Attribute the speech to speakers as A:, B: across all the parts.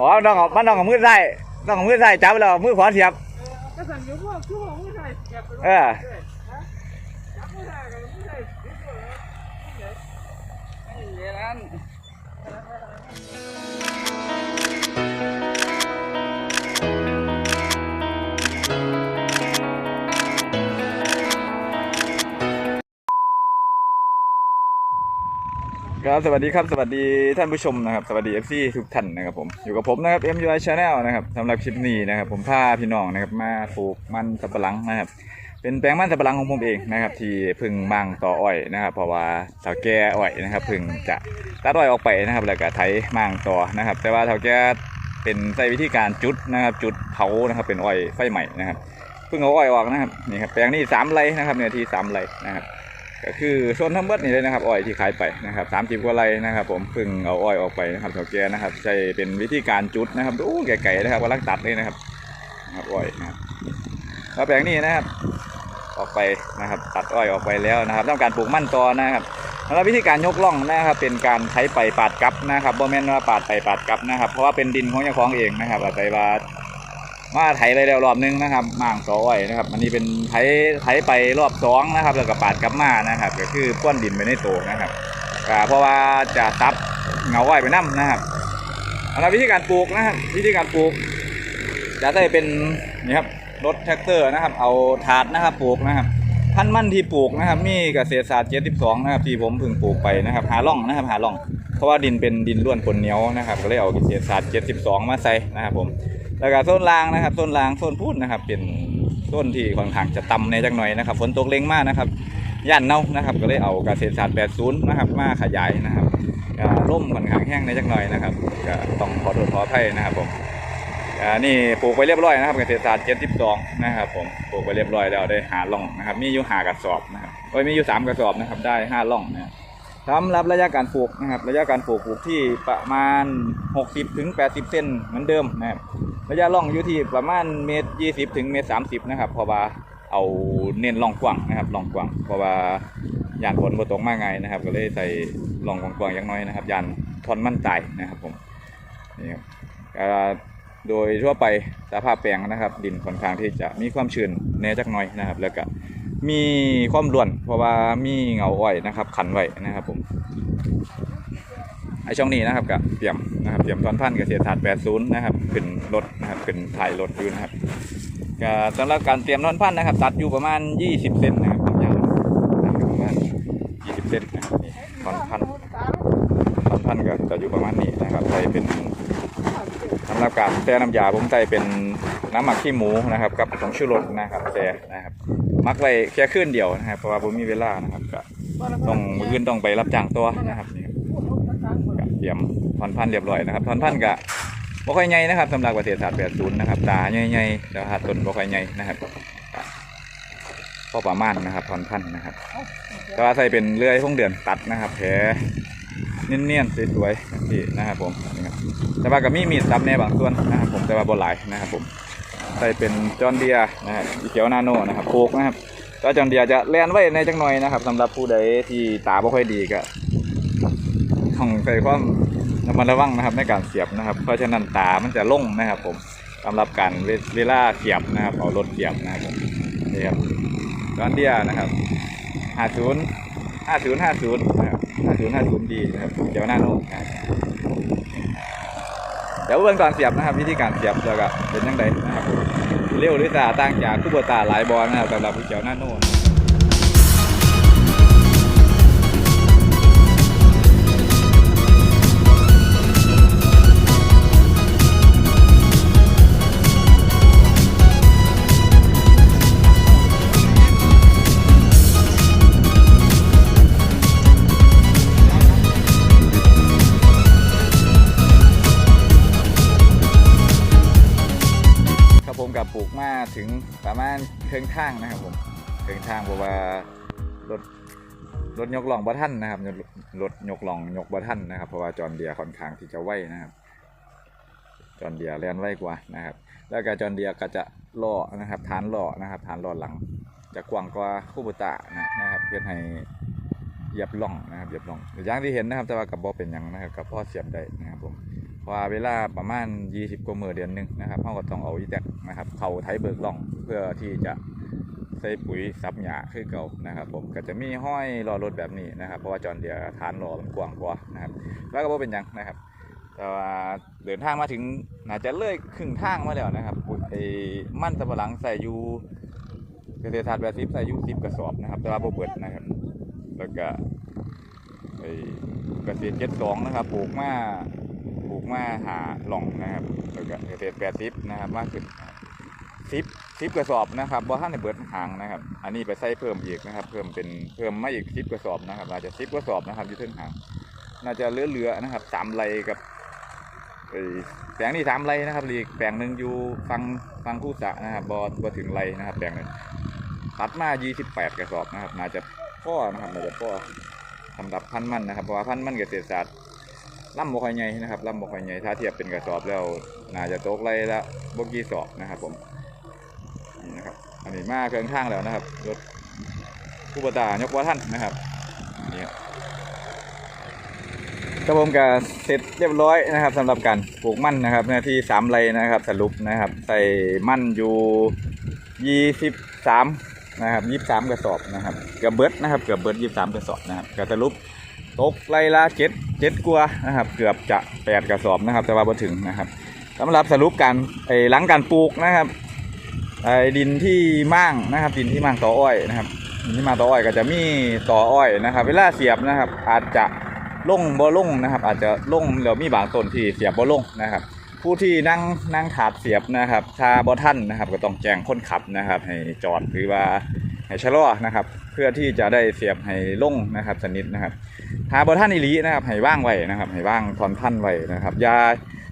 A: อ๋อต้องเอามันต้องเอามือใส่ต้องเอามือใส่จับแล้วเอามือขวาเสียบ
B: ก็สั่งอยู่พวกชั่วโมงไม่ใช่เก็บไป
A: เออ
B: จับไม่ได้ก็ไม่ได้ติดเลยนี่ร้าน
A: ครับสวัสดีครับสวัสดีท่านผู้ชมนะครับสวัสดีเอฟซีทุกท่านนะครับผมอยู่กับผมนะครับ MUI Channel นะครับสำหรับคลิปนี้นะครับ ผมพาพี่น้องนะครับมาปลูกมันสับปะหลังนะครับ เป็นแปลงมันสับปะหลังของผมเองนะครับที่พึ่งมั่งต่ออ้อยนะครับ เพราะว่าเถาแก่อ้อยนะครับพึ่งจะตัดอ้อยออกไปนะครับ แล้วก็ไถมั่งต่อนะครับ แต่ว่าเถาแก่เป็นใช้วิธีการจุดนะครับ จุดเผานะครับ เป็นอ้อยไฟใหม่นะครับเพิ่งเอาอ้อยออกนะครับนี่ครับแปลงนี้สามไร่นะครับเนื้อที่สามไร่นะครับ ก็คือโซนทั้งหมดนี่เลยนะครับอ้อยที่ขายไปนะครับสามสิบกว่าไรนะครับ ผมเพิ่งเอาอ้อยออกไปนะครับเถาแก่นะครับใช้เป็นวิธีการจุดนะครับดูไก่ๆนะครับกำลังตัดเลยนะครับนะครับอ้อยนะครับแล้วแปลงนี้นะครับ ออกไปนะครับ ตัดอ้อยออกไปแล้วนะครับต้องการปลูกมั่นตอนะครับแล้ววิธีการยกล่องนะครับ เป็นการไถไปปาดกับนะครับบ่แม่นว่าปาดไปปาดกับนะครับ เพราะว่าเป็นดินของเจ้าของเองนะครับอาศัยว่า มาไถไปแล้วรอบนึงนะครับม่างต่ออ้อยนะครับ อันนี้เป็นไถไถไปรอบสองนะครับ แล้วก็ปาดกลับมานะครับ ก็คือป้วนดินไปในโตนะครับเพราะว่าจะตับเงาอ้อยไปน้ำนะครับอันนั้วิธีการปลูกนะครับ วิธีการปลูก จะได้เป็นนี่ครับรถแท็กเตอร์นะครับ เอาถาดนะครับปลูกนะครับพันมันที่ปลูกนะครับ มีเกษตรศาสตร์72นะครับที่ผมเพิ่งปลูกไปนะครับ หาล่องนะครับ หาล่อง เพราะว่าดินเป็นดินล้วนปนเหนียวนะครับ ก็เลยเอาเกษตรศาสตร์72มาใส่นะครับผม แล้วก็โซนล่างนะครับโซนล่างโซนพูดนะครับ เป็นโซนที่ค่อนข้างจะต่ำในจักหน่อยนะครับฝนตกเล็งมากนะครับย่านเน่านะครับ ก็เลยเอาเกษตรศาสตร์80นะครับ มาขยายนะครับร่มค่อนข้างแห้งในจักหน่อยนะครับก็ต้องขอโทษขออภัยนะครับผมนี่ปลูกไปเรียบร้อยนะครับเกษตรศาสตร์72นะครับ ผมปลูกไปเรียบร้อยแล้วได้หาล่องนะครับ มีอยู่หากระสอบนะครับโอ้ยมีอยู่สามกระสอบนะครับ ได้ห้าล่องนะครับสำหรับระยะการปลูกนะครับ ระยะการปลูกปลูกที่ประมาณ 60ถึง80 เซนเหมือนเดิมนะครับ ระยะล่องอยู่ที่ประมาณเมตร20ถึงเมตร30นะครับเพราะว่าเอาเน้นล่องกว้างนะครับล่องกว้างเพราะว่าย่านฝนบ่ตกมากไงนะครับ ก็เลยใส่ล่องกว้างๆอย่างน้อยนะครับ ยานทอนมั่นใจนะครับผมนี่ครับโดยทั่วไปสภาพแปลงนะครับ ดินค่อนข้างที่จะมีความชื้นแน่จักน่อยนะครับ แล้วก็มีความร่วนเพราะว่ามีเงาอ้อยนะครับ ขันไว้นะครับ ผม ไอช่องนี้นะครับกับเตรียมนะครับเตรียมตอนพันธุ์เกษตรศาสตร์80นะครับขึ้นรถนะครับขึ้นถ่ายรถอยู่นะครับก็สำหรับการเตรียมตอนพันนะครับ ตัดอยู่ประมาณ 20เซนนะครับความยาวประมาณ20เซนนะครับนี่ตอนพันตอนพันก็จะอยู่ประมาณนี้นะครับใส่เป็นสำหรับการแช่น้ำยาผมใส่เป็นน้ำหมักขี้หมูนะครับกับผงชูรสนะครับแช่นะครับมักไว้แค่คืนเดียวนะครับเพราะว่าผมมีเวลานะครับก็ต้องมืออื่นต้องไปรับจ้างตัวนะครับ เตรียมทอนพันธุ์เรียบร้อยนะครับทอนพันธุ์ก็บ่ค่อยใหญ่นะครับสำหรับประเทศศาสตร์80นย์นะครับตาใหญ่ๆแต่ว่าต้นบ่ค่อยใหญ่นะครับพอประมาณนะครับทอนพันธุ์นะครับแต่ว่าใส่เป็นเลื่อยพงเดือนตัดนะครับแผลเนียนๆสวยๆแบบนี้นะครับผมนี่ครับแต่ว่าก็มีมีดซับในบางส่วนนะครับผมแต่ว่าบ่หลายนะครับผมใส่เป็นจอนเดียนะครับอีเขียวนาโนนะครับโคกนะครับก็จอนเดียจะแลนไว้ในจังหน่อยนะครับสำหรับผู้ใดที่ตาบ่ค่อยดีก็ ต้องใส่ความระมัดระวังนะครับในการเสียบนะครับ เพราะฉะนั้นตามันจะล่งนะครับ ผมสำหรับการเวลาเสียบนะครับเอารถเสียบนะครับผมนี่ครับก้อนเดียนะครับห้าศูนย์ห้าศูนย์ห้าศูนย์นะครับห้าศูนย์ห้าศูนย์ดีนะครับเดี๋ยวหน้าโน้ตนะครับเดี๋ยวเบื้องก่อนเสียบนะครับ วิธีการเสียบแล้วก็เป็นยังไงนะครับเร็วหรือตาต่างจากคู่บัวตาหลายบอลนะครับสำหรับผู้เกี่ยวหน้าโน้ตางนะครับผมเครื่องทางเพราะว่ารถรถยกล่องบ่ท่านนะครับรถยกล่องยกบ่ท่านนะครับ เพราะว่าจอนเดียค่อนข้างที่จะไวนะครับจอนเดียแล่นไวกว่านะครับ แล้วก็จอนเดียก็จะล่อนะครับฐานล่อนะครับฐานล่อหลังจะกว้างกว่าคู่บุตะนะครับเพื่อให้เหยียบล่องนะครับเหยียบล่องอย่างที่เห็นนะครับ แต่ว่ากับบ่เป็นหยังนะครับกับพ่อเสียบได้นะครับผมพราะเวลาประมาณ 20กว่ามื้อเดือนหนึงนะครับเราก็ต้องเอาอีแตกนะครับ เข้าไถเบิกล่องเพื่อที่จะ ใส่ปุ๋ยซับหญ้าคือเก่านะครับ ผมก็จะมีห้อยรอรถแบบนี้นะครับ เพราะว่าจอนเดียฐานรอมันกว้างกว่านะครับ แล้วก็บ่เป็นยังนะครับ แต่ว่าเดินทางมาถึงน่าจจะเลยครึ่งทางมาแล้วนะครับไอ้มันสำปะหลังใส่ยูเกษตรศาสตร์แบบสิบใส่ยู่สิบกระสอบนะครับ แต่ว่าบ่เบิดนะครับ แล้วก็ไอ้เกษตรเจ็ดสองนะครับปลูกมาปลูกมาหาหล่องนะครับแล้วก็เกษตรแปดสิบนะครับมากขึ้นสิบ สิบกระสอบนะครับบ่ท่านในเบิดหางนะครับ อันนี้ไปใส่เพิ่มอีกนะครับ เพิ่มเป็นเพิ่มมาอีกสิบกระสอบนะครับ อาจจะสิบกระสอบนะครับอยู่เทึงหาง น่าจะเหลือๆนะครับสามไรกับแปลงนี่สามไรนะครับอีกแปลงหนึ่งอยู่ฟังฟังคู่สะนะครับบอบอถึงไรนะครับ แปลงหนึ่งตัดมา28กระสอบนะครับ น่าจะพ่อนะครับน่าจะพ่อสำหรับพันมันนะครับเพราะว่าพันมันเกษตรศาสตร์ล่ำบ่ค่อยใหญ่นะครับล่ำบ่ค่อยใหญ่ถ้าเทียบเป็นกระสอบแล้ว น่าจะตกไรละบกี่สอบนะครับผม อันนี้มาเครื่องข้างแล้วนะครับรถผู้ประตายกว่าท่านนะครับนี่ครับครับผมก็เสร็จเรียบร้อยนะครับสำหรับการปลูกมั่นนะครับเนื้อที่สามไรนะครับสรุปนะครับ ใส่มั่นอยู่ยี่สิบสามนะครับยี่สามกระสอบนะครับเกือบเบิดนะครับเกือบเบิดยี่สามกระสอบนะครับก็สรุปตกไร่ละเจ็ดเจ็ดกว่านะครับ เกือบจะแปดกระสอบนะครับ แต่ว่าพอถึงนะครับสำหรับสรุปการไอ้หลังการปลูกนะครับ ดินที่มั่างนะครับดินที่มั่างต่ออ้อยนะครับดินที่มั่างต่ออ้อยก็จะมีต่ออ้อยนะครับ เวลาเสียบนะครับ อาจจะลงบ่ลงนะครับ อาจจะลงแล้วมีบางต้นที่เสียบบ่ลงนะครับ ผู้ที่นั่งนั่งถาดเสียบนะครับถ้าบ่ท่านนะครับ ก็ต้องแจ้งคนขับนะครับ ให้จอดหรือว่าให้ชะลอนะครับ เพื่อที่จะได้เสียบให้ลงนะครับ สนิทนะครับถ้าบ่ท่านอีลีนะครับให้ว่างไว้นะครับ ให้ว่างทอนท่านไว้นะครับอย่า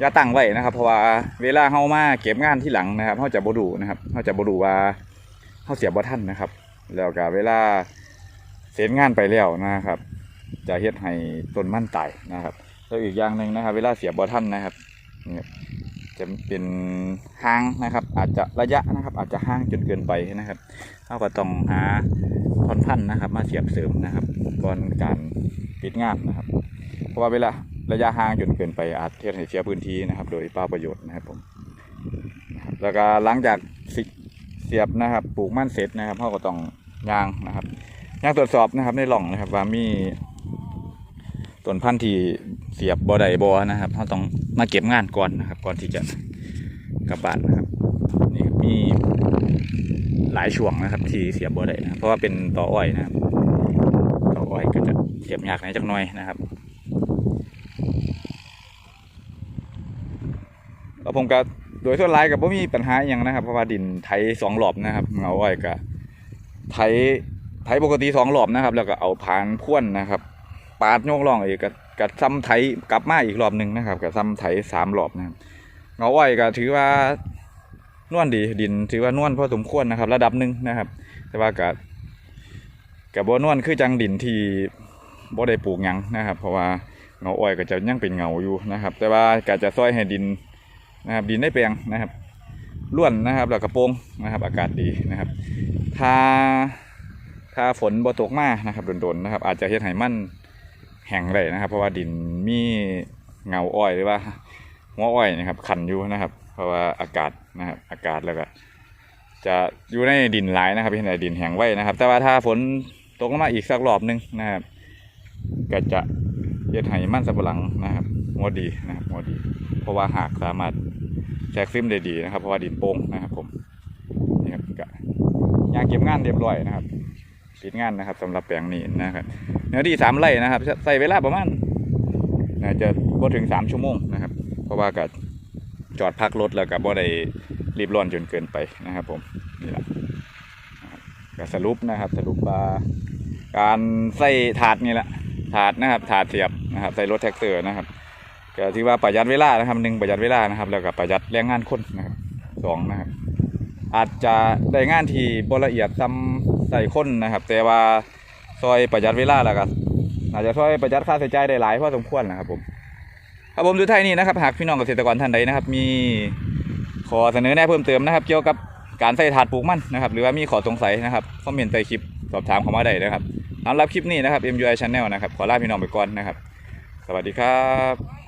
A: อย่าตั้งไว้นะครับ เพราะว่าเวลาเฮามาเก็บงานที่หลังนะครับเฮาจะบ่ดูนะครับเฮาจะบ่ดูว่าเฮาเสียบบ่ท่านนะครับ แล้วก็เวลาเสร็จงานไปแล้วนะครับ จะเฮ็ดให้ต้นมันตายนะครับแล้วอีกอย่างหนึ่งนะครับ เวลาเสียบบ่ทันนะครับจะเป็นห่างนะครับ อาจจะระยะนะครับ อาจจะห่างจนเกินไปนะครับเราก็ต้องหาท่อนพันธุ์นะครับ มาเสียบเสริมนะครับก่อนการปิดงานนะครับ เพราะว่าเวลา ระยะห่างจนเกินไปอาจเฮ็ดให้เสียพื้นที่นะครับ โดยเปล่าประโยชน์นะครับผมแล้วก็หลังจากเสียบนะครับ ปลูกมันเสร็จนะครับเราก็ต้องยางนะครับยางตรวจสอบนะครับในหล่องนะครับ ว่ามีต้นพันธุ์ที่เสียบบ่ไดบ่นะครับเราต้องมาเก็บงานก่อนนะครับ ก่อนที่จะกลับบ้านนะครับนี่มีหลายช่วงนะครับ ที่เสียบบ่ไดนะเพราะว่าเป็นต่ออ้อยนะครับต่ออ้อยก็จะเสียบยากในจักหน่อยนะครับ แล้วผมก็โดยทั่วไปกับว่ามีปัญหาอหย่างนะครับ เพราะว่าดินไถสองรอบนะครับเงาอ้อยก็ไถไถปกติสองรอบนะครับ แล้วก็เอาพานพ่วนนะครับ ปาดโยกล่องอีกกับกับซ้ำไถกลับมาอีกรอบหนึ่งนะครับกับซ้ำไถสามรอบนะครับเงาอ้อยก็ถือว่านวลดีดินถือว่านวลพอสมควรนะครับ ระดับหนึ่งนะครับ แต่ว่ากับกับบ่นวลคือจังดินที่บ่ได้ปลูกหยังนะครับ เพราะว่าเงาอ้อยก็จะยังเป็นเงาอยู่นะครับ แต่ว่าก็จะซอยให้ดิน นะครับดินได้แปลงนะครับล้วนนะครับแล้วกระโปรงนะครับอากาศดีนะครับถ้าถ้าฝนบ่ตกมานะครับโดนๆนะครับ อาจจะเฮ็ดให้มันแห้งเลยนะครับ เพราะว่าดินมีเงาอ้อยหรือว่าหัวอ้อยนะครับขันอยู่นะครับ เพราะว่าอากาศนะครับอากาศแล้วก็จะอยู่ในดินหลายนะครับเห็นดินแห้งไว้นะครับ แต่ว่าถ้าฝนตกลงมาอีกสักรอบหนึงนะครับก็จะเฮ็ดให้มันสับปหลังนะครับหัวดีนะครับหัวดี เพราะว่าหากสามารถ แทรกซึมได้ดีนะครับ เพราะว่าดินโป่งนะครับผมนี่ครับก็ยางเก็บงานเรียบร้อยนะครับปิดงานนะครับสำหรับแปลงนี้นะครับเนื้อที่สามไร่นะครับ ใส่เวลาประมาณน่าจะบ่ถึงสามชั่วโมงนะครับ เพราะว่าก็จอดพักรถแล้วก็บ่ได้รีบร้อนจนเกินไปนะครับ ผมนี่แหละนะครับก็สรุปนะครับสรุปว่าการใส่ถาดนี่แหละถาดนะครับถาดเสียบนะครับ ใส่รถแท็กเตอร์นะครับ ก็ที่ว่าประหยัดเวลานะครับหนึ่งประหยัดเวลานะครับ แล้วก็ประหยัดแรงงานคนนะครับสองนะครับ อาจจะได้งานที่บละเอียดซ้ำใส่คนนะครับ แต่ว่าซอยประหยัดเวลาแล้วก็อาจจะซอยประหยัดค่าใช้จ่ายได้หลายพอสมควรนะครับผมครับผมดูไทายนี่นะครับ หากพี่น้องเกษตรกรท่านใดนะครับ มีขอเสนอแนะเพิ่มเติมนะครับ เกี่ยวกับการใส่ถาดปลูกมันนะครับ หรือว่ามีขอสงสัยนะครับคอมเมนต์ใต้คลิปสอบถามเข้ามาได้นะครับสำหรับคลิปนี้นะครับ MUI Channel นะครับ ขอลาพี่น้องไปก่อนนะครับ สวัสดีครับ